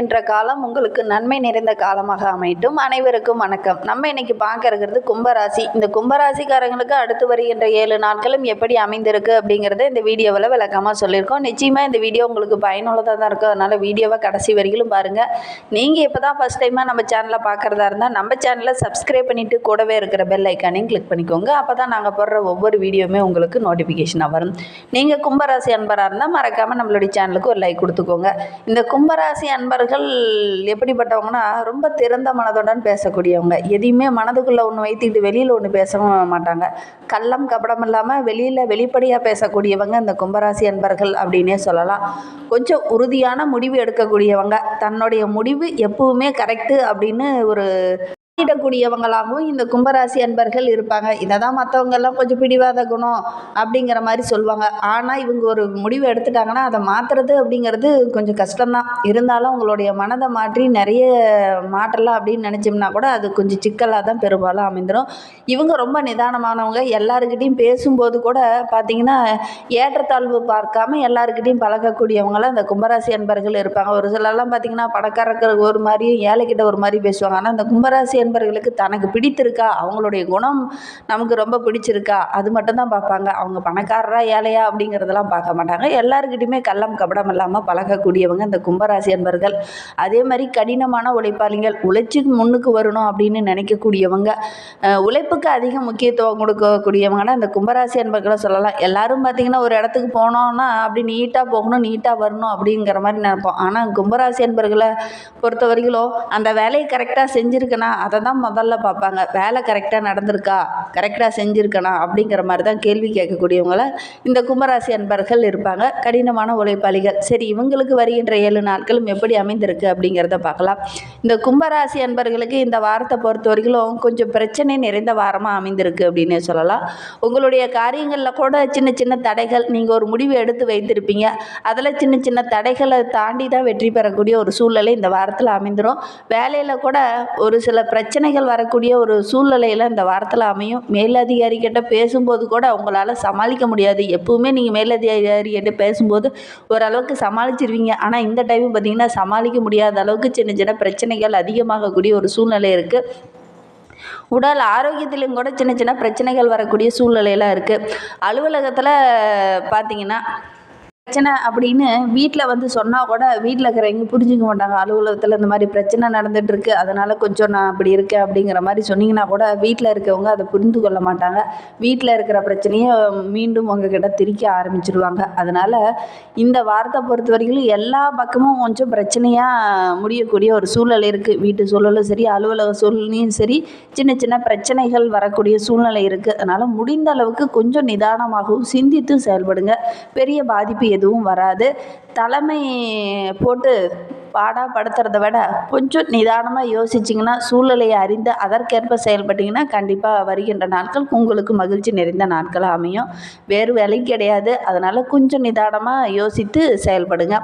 என்ற காலம் உங்களுக்கு நன்மை நிறைந்த காலமாக அமையட்டும். அனைவருக்கும் வணக்கம். நம்ம இன்னைக்கு பார்க்க இருக்கிறது கும்பராசி. இந்த கும்பராசிக்காரங்களுக்கு அடுத்து வருகின்ற ஏழு நாட்களும் எப்படி அமைந்திருக்கு அப்படிங்கிறத இந்த வீடியோவில் விளக்கமாக சொல்லியிருக்கோம். நிச்சயமாக இந்த வீடியோ உங்களுக்கு பயனுள்ளதாக தான் இருக்கும். அதனால் வீடியோவை கடைசி வரையிலும் பாருங்கள் நீங்கள் இப்போ தான் ஃபஸ்ட் டைமாக நம்ம சேனலை பார்க்குறதா இருந்தால் நம்ம சேனலை சப்ஸ்கிரைப் பண்ணிவிட்டு கூடவே இருக்கிற பெல் ஐக்கானையும் கிளிக் பண்ணிக்கோங்க. அப்போ தான் நாங்கள் போடுற ஒவ்வொரு வீடியோவுமே உங்களுக்கு நோட்டிஃபிகேஷனாக வரும். நீங்கள் கும்பராசி அன்பராக இருந்தால் மறக்காமல் நம்மளுடைய சேனலுக்கு ஒரு லைக் கொடுத்துக்கோங்க. இந்த கும்பராசி நண்பர்கள் எப்படிப்பட்டவங்கன்னா ரொம்ப திறந்த மனதுடன் பேசக்கூடியவங்க. எதையுமே மனதுக்குள்ளே ஒன்று வைத்துக்கிட்டு வெளியில் ஒன்று பேசவும் மாட்டாங்க. கள்ளம் கபடம் இல்லாமல் வெளியில் வெளிப்படையாக பேசக்கூடியவங்க இந்த கும்பராசி அன்பர்கள் அப்படின்னே சொல்லலாம். கொஞ்சம் உறுதியான முடிவு எடுக்கக்கூடியவங்க. தன்னுடைய முடிவு எப்பவுமே கரெக்டு அப்படின்னு ஒரு கூடியவங்களாகவும் இந்த கும்பராசி அன்பர்கள் இருப்பாங்க. இதை தான் மற்றவங்கெல்லாம் கொஞ்சம் பிடிவாத குணம் அப்படிங்கிற மாதிரி சொல்லுவாங்க. ஆனால் இவங்க ஒரு முடிவு எடுத்துட்டாங்கன்னா அதை மாற்றுறது அப்படிங்கிறது கொஞ்சம் கஷ்டம்தான். இருந்தாலும் உங்களுடைய மனதை மாற்றி நிறைய மாற்றலாம் அப்படின்னு நினச்சோம்னா கூட அது கொஞ்சம் சிக்கலாக தான் பெரும்பாலும் அமைந்துடும் இவங்க ரொம்ப நிதானமானவங்க. எல்லாருக்கிட்டையும் பேசும்போது கூட பார்த்திங்கன்னா ஏற்றத்தாழ்வு பார்க்காம எல்லாருக்கிட்டையும் பழகக்கூடியவங்களாம் இந்த கும்பராசி அன்பர்கள் இருப்பாங்க. ஒரு சிலர்லாம் பார்த்திங்கன்னா பணக்காரர்கள் ஒரு மாதிரியும் ஏழைக்கிட்ட ஒரு மாதிரி பேசுவாங்க. ஆனால் இந்த கும்பராசி அன்பர்களுக்கு தனக்கு பிடித்திருக்கா? அவங்களுடைய குணம் நமக்கு ரொம்ப பிடிச்சிருக்கா? அது மட்டும்தான் பார்ப்பாங்க. அவங்க பணக்காரரா ஏழையா அப்படிங்கிறதெல்லாம் பார்க்க மாட்டாங்க. எல்லாருக்கிட்டையுமே கள்ளம் கபடம் இல்லாமல் பழகக்கூடியவங்க இந்த கும்பராசி அன்பர்கள். அதே மாதிரி கடினமான உழைப்பாளிகள் உழைச்சி முன்னுக்கு வரணும் அப்படின்னு நினைக்கக்கூடியவங்க உழைப்புக்கு அதிக முக்கியத்துவம் கொடுக்கக்கூடியவங்கன்னா இந்த கும்பராசி அன்பர்களை சொல்லலாம். எல்லாரும் பார்த்திங்கன்னா ஒரு இடத்துக்கு போனோம்னா அப்படி நீட்டாக போகணும் நீட்டாக வரணும் அப்படிங்கிற மாதிரி நினைப்போம். ஆனால் கும்பராசி அன்பர்களை பொறுத்த வரைக்கும் அந்த வேலையை கரெக்டாக செஞ்சுருக்கனா அதை தான் முதல்ல பார்ப்பாங்க. வேலை கரெக்டாக நடந்திருக்கா? கரெக்டாக செஞ்சுருக்கனா? அப்படிங்கிற மாதிரி தான் கேள்வி கேட்கக்கூடியவங்கள இந்த கும்பராசி அன்பர்கள் இருப்பாங்க. கடினமான உழைப்பாளிகள். சரி இவங்களுக்கு வருகின்ற ஏழு நாட்களும் எப்படி அமைந்திருக்கு அப்படிங்கிறத பார்க்கலாம். இந்த கும்பராசி அன்பர்களுக்கு இந்த வாரத்தை பொறுத்த வரைக்கும் கொஞ்சம் பிரச்சனை நிறைந்த வாரமாக அமைந்திருக்கு அப்படின்னே சொல்லலாம். உங்களுடைய காரியங்களில் கூட சின்ன சின்ன தடைகள் நீங்கள் ஒரு முடிவு எடுத்து வைத்திருப்பீங்க. அதில் சின்ன சின்ன தடைகளை தாண்டி தான் வெற்றி பெறக்கூடிய ஒரு சூழ்நிலை இந்த வாரத்தில் அமைந்துடும் வேலையில் கூட ஒரு சில பிரச்சனைகள் வரக்கூடிய ஒரு சூழ்நிலையில் இந்த வாரத்தில் அமையும். மேலதிகாரிகிட்ட பேசும்போது கூட அவங்களால சமாளிக்க முடியாது. எப்பவுமே நீங்கள் மேலதிகாரிகிட்ட பேசும்போது ஓரளவுக்கு சமாளிச்சிருவீங்க. ஆனால் இந்த டைம் பார்த்தீங்கன்னா சமாளிக்க முடியாத அளவுக்கு சின்ன சின்ன பிரச்சனைகள் அதிகமாகக்கூடிய ஒரு சூழ்நிலை இருக்குது உடல் ஆரோக்கியத்திலும் கூட சின்ன சின்ன பிரச்சனைகள் வரக்கூடிய சூழ்நிலையெல்லாம் இருக்குது அலுவலகத்தில் பார்த்தீங்கன்னா பிரச்சனை அப்படின்னு வீட்டில் வந்து சொன்னால் கூட வீட்டில் இருக்கிறவங்க புரிஞ்சுக்க மாட்டாங்க. அலுவலகத்தில் இந்த மாதிரி பிரச்சனை நடந்துகிட்ருக்கு அதனால் கொஞ்சம் நான் அப்படி இருக்கேன் அப்படிங்கிற மாதிரி சொன்னீங்கன்னா கூட வீட்டில் இருக்கவங்க அதை புரிந்து கொள்ள மாட்டாங்க. வீட்டில் இருக்கிற பிரச்சனையை மீண்டும் உங்ககிட்ட திரிக்க ஆரம்பிச்சிருவாங்க. அதனால் இந்த வாரத்தை பொறுத்த வரைக்கும் எல்லா பக்கமும் கொஞ்சம் பிரச்சனையாக முடியக்கூடிய ஒரு சூழ்நிலை இருக்குது வீட்டு சூழலும் சரி அலுவலக சூழ்நிலையும் சரி சின்ன சின்ன பிரச்சனைகள் வரக்கூடிய சூழ்நிலை இருக்குது அதனால் முடிந்த அளவுக்கு கொஞ்சம் நிதானமாகவும் சிந்தித்தும் செயல்படுங்க. பெரிய பாதிப்பு எதுவும் வராது. தலைமை போட்டு பாடாப்படுத்துறத விட கொஞ்சம் நிதானமாக யோசிச்சிங்கன்னா சூழ்நிலையை அறிந்து அதற்கேற்ப செயல்பட்டிங்கன்னா கண்டிப்பாக வருகின்ற நாட்கள் உங்களுக்கு மகிழ்ச்சி நிறைந்த நாட்களாக அமையும். வேறு வேலை கிடையாது. அதனால் கொஞ்சம் நிதானமாக யோசித்து செயல்படுங்க.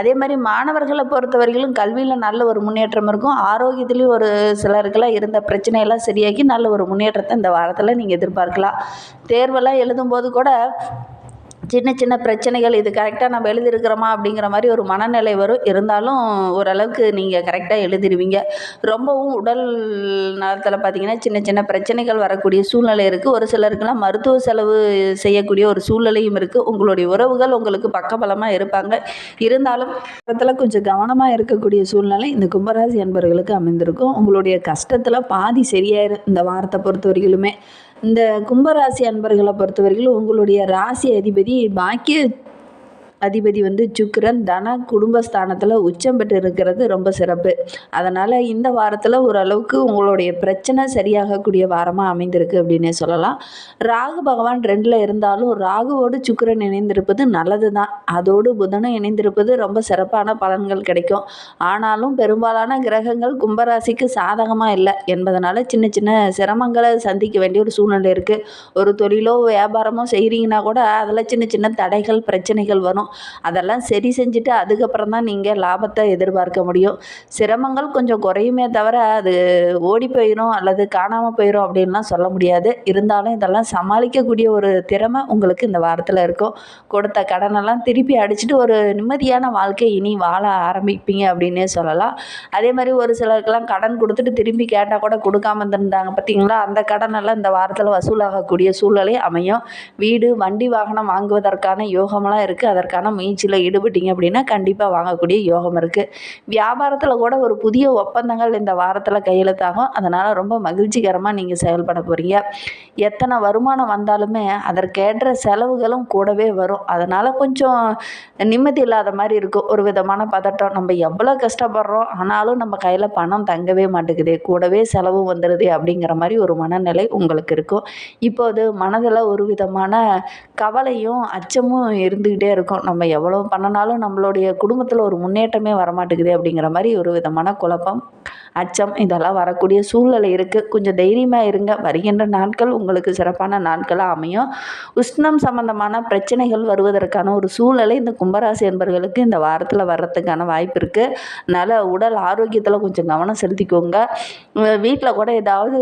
அதே மாதிரி மாணவர்களை பொறுத்த வரையிலும் கல்வியில் நல்ல ஒரு முன்னேற்றம் இருக்கும். ஆரோக்கியத்துலேயும் ஒரு சிலருக்கெல்லாம் இருந்த பிரச்சனையெல்லாம் சரியாகி நல்ல ஒரு முன்னேற்றத்தை இந்த வாரத்தில் நீங்கள் எதிர்பார்க்கலாம். தேர்வெல்லாம் எழுதும்போது கூட சின்ன சின்ன பிரச்சனைகள் இது கரெக்டாக நம்ம எழுதியிருக்கிறோமா அப்படிங்கிற மாதிரி ஒரு மனநிலை வரும். இருந்தாலும் ஓரளவுக்கு நீங்கள் கரெக்டாக எழுதிடுவீங்க ரொம்பவும் உடல் நலத்தில் பார்த்தீங்கன்னா சின்ன சின்ன பிரச்சனைகள் வரக்கூடிய சூழ்நிலை இருக்குது ஒரு சிலருக்குலாம் மருத்துவ செலவு செய்யக்கூடிய ஒரு சூழ்நிலையும் இருக்குது உங்களுடைய உறவுகள் உங்களுக்கு பக்கபலமாக இருப்பாங்க. இருந்தாலும் இடத்துல கொஞ்சம் கவனமாக இருக்கக்கூடிய சூழ்நிலை இந்த கும்பராசி என்பவர்களுக்கு அமைந்திருக்கும். உங்களுடைய கஷ்டத்தில் பாதி சரியாயிரும் இந்த வாரத்தை பொறுத்த வரையிலுமே இந்த கும்பராசி அன்பர்களை பொறுத்தவரையில் உங்களுடைய ராசி அதிபதி பாக்கிய அதிபதி வந்து சுக்கிரன் தன குடும்பஸ்தானத்தில் உச்சம் பெற்று இருக்கிறது ரொம்ப சிறப்பு. அதனால் இந்த வாரத்தில் ஓரளவுக்கு உங்களுடைய பிரச்சனை சரியாகக்கூடிய வாரமாக அமைந்திருக்கு அப்படின்னே சொல்லலாம். ராகு பகவான் ரெண்டில் இருந்தாலும் ராகுவோடு சுக்கிரன் இணைந்திருப்பது நல்லது தான் அதோடு புதனும் இணைந்திருப்பது ரொம்ப சிறப்பான பலன்கள் கிடைக்கும். ஆனாலும் பெரும்பாலான கிரகங்கள் கும்பராசிக்கு சாதகமாக இல்லை என்பதனால் சின்ன சின்ன சிரமங்களை சந்திக்க வேண்டிய ஒரு சூழ்நிலை இருக்குது ஒரு தொழிலோ வியாபாரமோ செய்கிறீங்கன்னா கூட அதில் சின்ன சின்ன தடைகள் பிரச்சனைகள் வரும். அதெல்லாம் சரி செஞ்சுட்டு அதுக்கப்புறம் தான் நீங்கள் லாபத்தை எதிர்பார்க்க முடியும். சிரமங்கள் கொஞ்சம் குறையுமே தவிர அது ஓடி போயிடும் அல்லது காணாமல் போயிடும் அப்படின்லாம் சொல்ல முடியாது. இருந்தாலும் இதெல்லாம் சமாளிக்கக்கூடிய ஒரு திறமை உங்களுக்கு இந்த வாரத்தில் இருக்கும். கொடுத்த கடனெல்லாம் திருப்பி அடிச்சுட்டு ஒரு நிம்மதியான வாழ்க்கை இனி வாழ ஆரம்பிப்பீங்க அப்படின்னே சொல்லலாம். அதே மாதிரி ஒரு சிலருக்கெல்லாம் கடன் கொடுத்துட்டு திரும்பி கேட்டால் கூட கொடுக்காம இருந்திருந்தாங்க பார்த்தீங்களா அந்த கடனெல்லாம் இந்த வாரத்தில் வசூலாகக்கூடிய சூழ்நிலை அமையும். வீடு வண்டி வாகனம் வாங்குவதற்கான யோகமெல்லாம் இருக்குது அதற்கான முயற்சியில் ஈடுபட்டீங்க அப்படின்னா கண்டிப்பாக வாங்கக்கூடிய யோகம் இருக்குது வியாபாரத்தில் கூட ஒரு புதிய ஒப்பந்தங்கள் இந்த வாரத்தில் கையெழுத்தாகும். அதனால் ரொம்ப மகிழ்ச்சிகரமாக நீங்கள் செயல்பட போகிறீங்க எத்தனை வருமானம் வந்தாலுமே அதற்கேற்ற செலவுகளும் கூடவே வரும். அதனால் கொஞ்சம் நிம்மதி இல்லாத மாதிரி இருக்கும். ஒரு விதமான பதட்டம். நம்ம எவ்வளோ கஷ்டப்படுறோம் ஆனாலும் நம்ம கையில் பணம் தங்கவே மாட்டேங்குதே. கூடவே செலவு வந்துடுது அப்படிங்கிற மாதிரி ஒரு மனநிலை உங்களுக்கு இருக்கும். இப்போது மனதில் ஒரு விதமான கவலையும் அச்சமும் இருந்துக்கிட்டே இருக்கும். நம்ம எவ்வளோ பண்ணினாலும் நம்மளுடைய குடும்பத்தில் ஒரு முன்னேற்றமே வரமாட்டேங்குது அப்படிங்கிற மாதிரி ஒரு விதமான குழப்பம். அச்சம் இதெல்லாம் வரக்கூடிய சூழ்நிலை இருக்குது கொஞ்சம் தைரியமாக இருங்க. வருகின்ற நாட்கள் உங்களுக்கு சிறப்பான நாட்களாக அமையும். உஷ்ணம் சம்பந்தமான பிரச்சனைகள் வருவதற்கான ஒரு சூழ்நிலை இந்த கும்பராசி என்பவர்களுக்கு இந்த வாரத்தில் வர்றதுக்கான வாய்ப்பு இருக்குது அதனால் உடல் ஆரோக்கியத்தில் கொஞ்சம் கவனம் செலுத்திக்கோங்க. வீட்டில் கூட ஏதாவது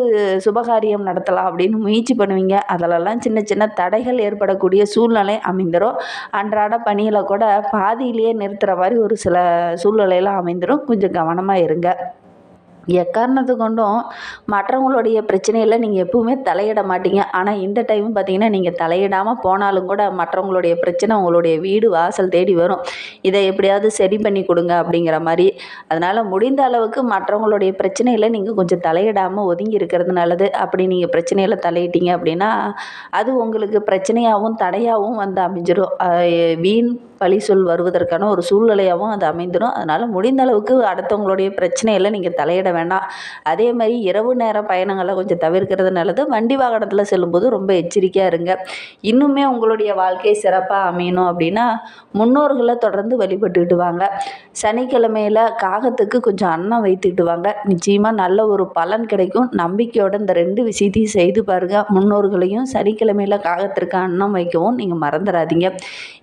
சுபகாரியம் நடத்தலாம் அப்படின்னு முயற்சி பண்ணுவீங்க. அதிலெல்லாம் சின்ன சின்ன தடைகள் ஏற்படக்கூடிய சூழ்நிலை அமைந்துடும் அன்றாட பணியில் கூட பாதியிலேயே நிறுத்துகிற மாதிரி ஒரு சில சூழ்நிலையெல்லாம் அமைந்துடும் கொஞ்சம் கவனமாக இருங்க. எக்காரணத்து கொண்டும் மற்றவங்களுடைய பிரச்சனையில் நீங்கள் எப்பவுமே தலையிட மாட்டீங்க. ஆனால் இந்த டைம் பார்த்தீங்கன்னா நீங்கள் தலையிடாமல் போனாலும் கூட மற்றவங்களுடைய பிரச்சனை உங்களுடைய வீடு வாசல் தேடி வரும். இதை எப்படியாவது சரி பண்ணி கொடுங்க அப்படிங்கிற மாதிரி. அதனால் முடிந்த அளவுக்கு மற்றவங்களுடைய பிரச்சனையில் நீங்கள் கொஞ்சம் தலையிடாமல் ஒதுங்கி இருக்கிறது நல்லது. அப்படி நீங்கள் பிரச்சனையில் தலையிட்டீங்க அப்படின்னா அது உங்களுக்கு பிரச்சனையாகவும் தடையாகவும் வந்து அமைஞ்சிடும் வீண் பழி சொல் வருவதற்கான ஒரு சூழ்நிலையாகவும் அது அமைந்துடும். அதனால் முடிந்த அளவுக்கு அடுத்தவங்களுடைய பிரச்சனையில் நீங்கள் தலையிட வேண்டாம். அதே மாதிரி இரவு நேர பயணங்களை கொஞ்சம் தவிர்க்கிறது நல்லது. வண்டி வாகனத்தில் செல்லும்போது ரொம்ப எச்சரிக்கையாக இருங்க. இன்னுமே உங்களுடைய வாழ்க்கை சிறப்பாக அமையணும் அப்படின்னா முன்னோர்களை தொடர்ந்து வழிபட்டுக்கிட்டு வாங்க. சனிக்கிழமையில் காகத்துக்கு கொஞ்சம் அன்னம் வைத்துக்கிட்டு வாங்க. நிச்சயமாக நல்ல ஒரு பலன் கிடைக்கும். நம்பிக்கையோட இந்த ரெண்டு விஷயத்தையும் செய்து பாருங்கள் முன்னோர்களையும் சனிக்கிழமையில் காகத்திற்கு அன்னம் வைக்கவும் நீங்கள் மறந்துடாதீங்க.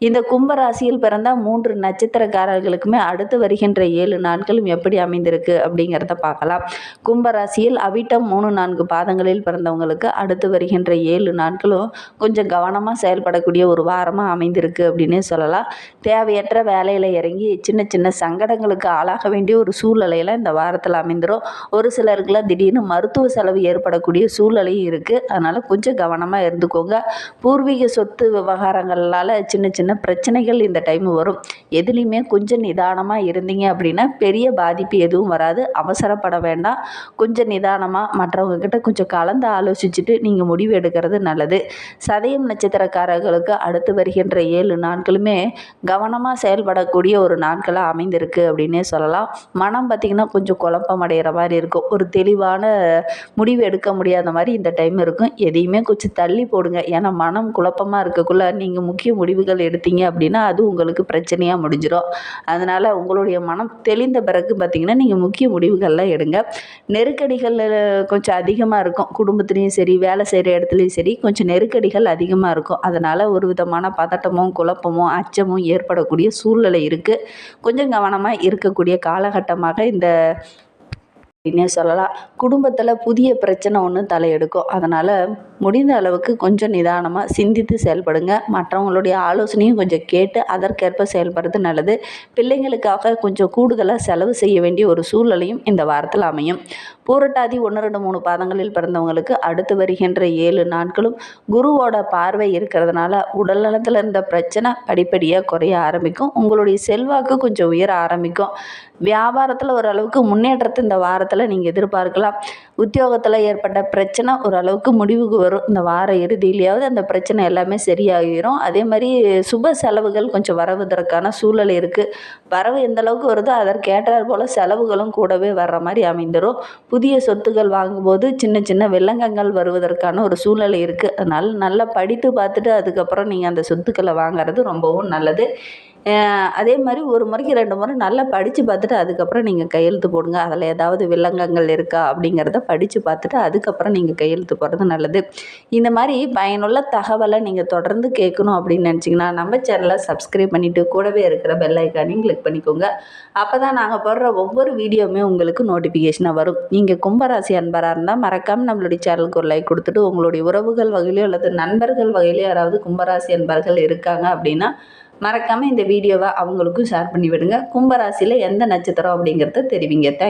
இந்த கும்பராசி ராசியில் பிறந்த மூன்று நட்சத்திரக்காரர்களுக்குமே அடுத்து வருகின்ற ஏழு நாட்களும் எப்படி அமைந்திருக்கு அப்படிங்கிறத பார்க்கலாம். கும்பராசியில் அவிட்டம் மூணு நான்கு பாதங்களில் பிறந்தவங்களுக்கு அடுத்து வருகின்ற ஏழு நாட்களும் கொஞ்சம் கவனமாக செயல்படக்கூடிய ஒரு வாரமாக அமைந்திருக்கு அப்படின்னு சொல்லலாம். தேவையற்ற வேலையில் இறங்கி சின்ன சின்ன சங்கடங்களுக்கு ஆளாக வேண்டிய ஒரு சூழ்நிலையில் இந்த வாரத்தில் அமைந்துடும் ஒரு சிலருக்குலாம் திடீர்னு மருத்துவ செலவு ஏற்படக்கூடிய சூழ்நிலையும் இருக்குது அதனால் கொஞ்சம் கவனமாக இருந்துக்கோங்க. பூர்வீக சொத்து விவகாரங்களால் சின்ன சின்ன பிரச்சனைகள் இந்த டைம் வரும். எதுலேயுமே கொஞ்சம் நிதானமாக இருந்தீங்க அப்படின்னா பெரிய பாதிப்பு எதுவும் வராது. அவசரப்பட வேண்டாம். கொஞ்சம் நிதானமாக மற்றவங்கக்கிட்ட கொஞ்சம் கலந்து ஆலோசிச்சுட்டு நீங்கள் முடிவு எடுக்கிறது நல்லது. சதயம் நட்சத்திரக்காரர்களுக்கு அடுத்து வருகின்ற ஏழு நாட்களுமே கவனமாக செயல்படக்கூடிய ஒரு நாட்களாக அமைந்திருக்கு அப்படின்னே சொல்லலாம். மனம் பார்த்திங்கன்னா கொஞ்சம் குழப்பம் அடைகிற மாதிரி இருக்கும். ஒரு தெளிவான முடிவு எடுக்க முடியாத மாதிரி இந்த டைம் இருக்கும். எதையுமே கொஞ்சம் தள்ளி போடுங்க. ஏன்னா மனம் குழப்பமாக இருக்கக்குள்ள நீங்கள் முக்கிய முடிவுகள் எடுத்தீங்க அப்படின்னா அது உங்களுக்கு பிரச்சனையாக முடிஞ்சிடும் அதனால் உங்களுடைய மனம் தெளிந்த பிறகு பார்த்திங்கன்னா நீங்கள் முக்கிய முடிவுகள்லாம் எடுங்க. நெருக்கடிகள் கொஞ்சம் அதிகமாக இருக்கும். குடும்பத்துலேயும் சரி வேலை செய்கிற இடத்துலையும் சரி கொஞ்சம் நெருக்கடிகள் அதிகமாக இருக்கும். அதனால் ஒரு விதமான பதட்டமும் குழப்பமும் அச்சமும் ஏற்படக்கூடிய சூழ்நிலை இருக்குது கொஞ்சம் கவனமாக இருக்கக்கூடிய காலகட்டமாக இந்த அப்படின்னே சொல்லலாம். குடும்பத்தில் புதிய பிரச்சனை ஒன்று தலையெடுக்கும். அதனால் முடிந்த அளவுக்கு கொஞ்சம் நிதானமாக சிந்தித்து செயல்படுங்க. மற்றவங்களுடைய ஆலோசனையும் கொஞ்சம் கேட்டு அதற்கேற்ப செயல்படுறது நல்லது. பிள்ளைங்களுக்காக கொஞ்சம் கூடுதலாக செலவு செய்ய வேண்டிய ஒரு சூழ்நிலையும் இந்த வாரத்தில் அமையும். பூரட்டாதி ஒன்று ரெண்டு மூணு பாதங்களில் பிறந்தவங்களுக்கு அடுத்து வருகின்ற ஏழு நாட்களும் குருவோட பார்வை இருக்கிறதுனால உடல் நலத்தில் இருந்த பிரச்சனை படிப்படியாக குறைய ஆரம்பிக்கும். உங்களுடைய செல்வாக்கு கொஞ்சம் உயர ஆரம்பிக்கும். வியாபாரத்தில் ஓரளவுக்கு முன்னேற்றத்தை இந்த வாரத்தில் நீங்கள் எதிர்பார்க்கலாம். உத்தியோகத்தில் ஏற்பட்ட பிரச்சனை ஓரளவுக்கு முடிவுக்கு வரும். இந்த வார இறுதியிலையாவது அந்த பிரச்சனை எல்லாமே சரியாகிடும் அதே மாதிரி சுப செலவுகள் கொஞ்சம் வரவதற்கான சூழல் இருக்குது வரவு எந்த அளவுக்கு வருதோ அதற்கேற்றார் போல் செலவுகளும் கூடவே வர்ற மாதிரி அமைந்துடும் புதிய சொத்துக்கள் வாங்கும்போது சின்ன சின்ன வில்லங்கங்கள் வருவதற்கான ஒரு சூழல் இருக்குது அதனால் நல்லா படித்து பார்த்துட்டு அதுக்கப்புறம் நீங்கள் அந்த சொத்துக்களை வாங்குறது ரொம்பவும் நல்லது. அதே மாதிரி ஒரு முறைக்கு ரெண்டு முறை நல்லா படித்து பார்த்துட்டு அதுக்கப்புறம் நீங்கள் கையெழுத்து போடுங்க. அதில் ஏதாவது வில்லங்கங்கள் இருக்கா அப்படிங்கிறத படித்து பார்த்துட்டு அதுக்கப்புறம் நீங்கள் கையெழுத்து போடுறது நல்லது. இந்த மாதிரி பயனுள்ள தகவலை நீங்கள் தொடர்ந்து கேட்கணும் அப்படின்னு நினச்சிங்கன்னா நம்ம சேனலை சப்ஸ்கிரைப் பண்ணிவிட்டு கூடவே இருக்கிற பெல் ஐக்கானையும் கிளிக் பண்ணிக்கோங்க. அப்போ தான் நாங்கள் போடுற ஒவ்வொரு வீடியோவுமே உங்களுக்கு நோட்டிஃபிகேஷனாக வரும். நீங்கள் கும்பராசி அன்பராக இருந்தால் மறக்காமல் நம்மளுடைய சேனலுக்கு ஒரு லைக் கொடுத்துட்டு உங்களுடைய உறவுகள் வகையிலையோ அல்லது நண்பர்கள் வகையிலையோ யாராவது கும்பராசி அன்பர்கள் இருக்காங்க அப்படின்னா மறக்காமல் இந்த வீடியோவை அவங்களுக்கும் ஷேர் பண்ணி விடுங்க கும்பராசியில் எந்த நட்சத்திரம் அப்படிங்கிறத தெரிவிங்க. தேங்க்